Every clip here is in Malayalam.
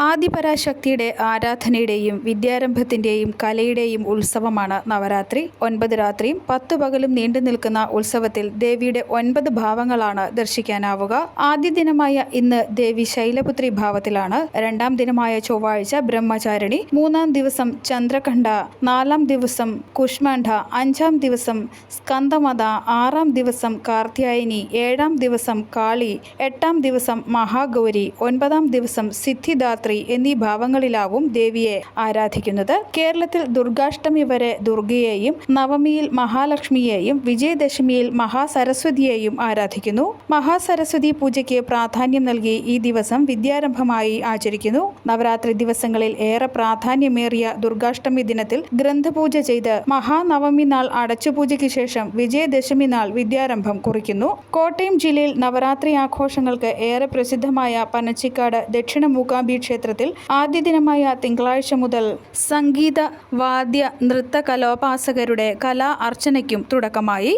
ആദിപരാശക്തിയുടെ ആരാധനയുടെയും വിദ്യാരംഭത്തിന്റെയും കലയുടെയും ഉത്സവമാണ് നവരാത്രി. ഒൻപത് രാത്രിയും പത്തു പകലും നീണ്ടു നിൽക്കുന്ന ഉത്സവത്തിൽ ദേവിയുടെ ഒൻപത് ഭാവങ്ങളാണ് ദർശിക്കാനാവുക. ആദ്യ ദിനമായ ഇന്ന് ദേവി ശൈലപുത്രി ഭാവത്തിലാണ്. രണ്ടാം ദിനമായ ചൊവ്വാഴ്ച ബ്രഹ്മചാരിണി. മൂന്നാം ദിവസം ചന്ദ്രകണ്ഠ. നാലാം ദിവസം കുഷ്മാണ്ഡ. അഞ്ചാം ദിവസം സ്കന്ദമത. ആറാം ദിവസം കാർത്യായനി. ഏഴാം ദിവസം കാളി. എട്ടാം ദിവസം മഹാഗൗരി. ഒൻപതാം ദിവസം സിദ്ധിദാത്രി. എന്നീ ഭാവങ്ങളിലാവും ദേവിയെ ആരാധിക്കുന്നത്. കേരളത്തിൽ ദുർഗാഷ്ടമി വരെ ദുർഗയെയും നവമിയിൽ മഹാലക്ഷ്മിയെയും വിജയദശമിയിൽ മഹാസരസ്വതിയെയും ആരാധിക്കുന്നു. മഹാസരസ്വതി പൂജയ്ക്ക് പ്രാധാന്യം നൽകി ഈ ദിവസം വിദ്യാരംഭമായി ആചരിക്കുന്നു. നവരാത്രി ദിവസങ്ങളിൽ ഏറെ പ്രാധാന്യമേറിയ ദുർഗാഷ്ടമി ദിനത്തിൽ ഗ്രന്ഥപൂജ ചെയ്ത് മഹാനവമി നാൾ അടച്ചുപൂജയ്ക്ക് ശേഷം വിജയദശമി നാൾ വിദ്യാരംഭം കുറിക്കുന്നു. കോട്ടയം ജില്ലയിൽ നവരാത്രി ആഘോഷങ്ങൾക്ക് ഏറെ പ്രസിദ്ധമായ പനച്ചിക്കാട് ദക്ഷിണ മൂകാംബി ക്ഷേത്രത്തിൽ ആദ്യ ദിനമായ തിങ്കളാഴ്ച മുതൽ സംഗീത വാദ്യ നൃത്ത കലോപാസകരുടെ കലാ അർച്ചനയ്ക്കും തുടക്കമായി.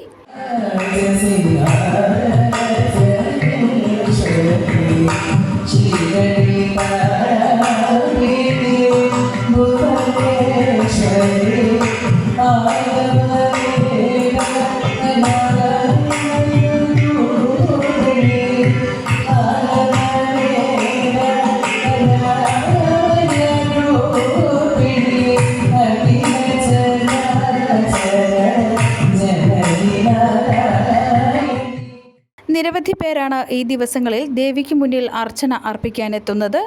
നിരവധി പേരാണ് ഈ ദിവസങ്ങളിൽ ദേവിക്ക് മുന്നിൽ അർച്ചന അർപ്പിക്കാനെത്തുന്നത്.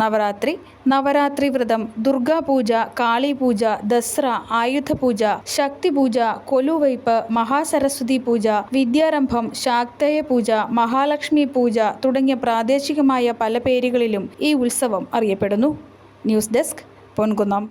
നവരാത്രി നവരാത്രി വ്രതം ദുർഗാപൂജ കാളിപൂജ ദസ്ര ആയുധപൂജ ശക്തിപൂജ കൊലുവയ്പ് മഹാസരസ്വതി പൂജ വിദ്യാരംഭം ശാക്തേയ പൂജ മഹാലക്ഷ്മി പൂജ തുടങ്ങിയ പ്രാദേശികമായ പല പേരുകളിലും ഈ ഉത്സവം അറിയപ്പെടുന്നു. News desk Ponkunnam.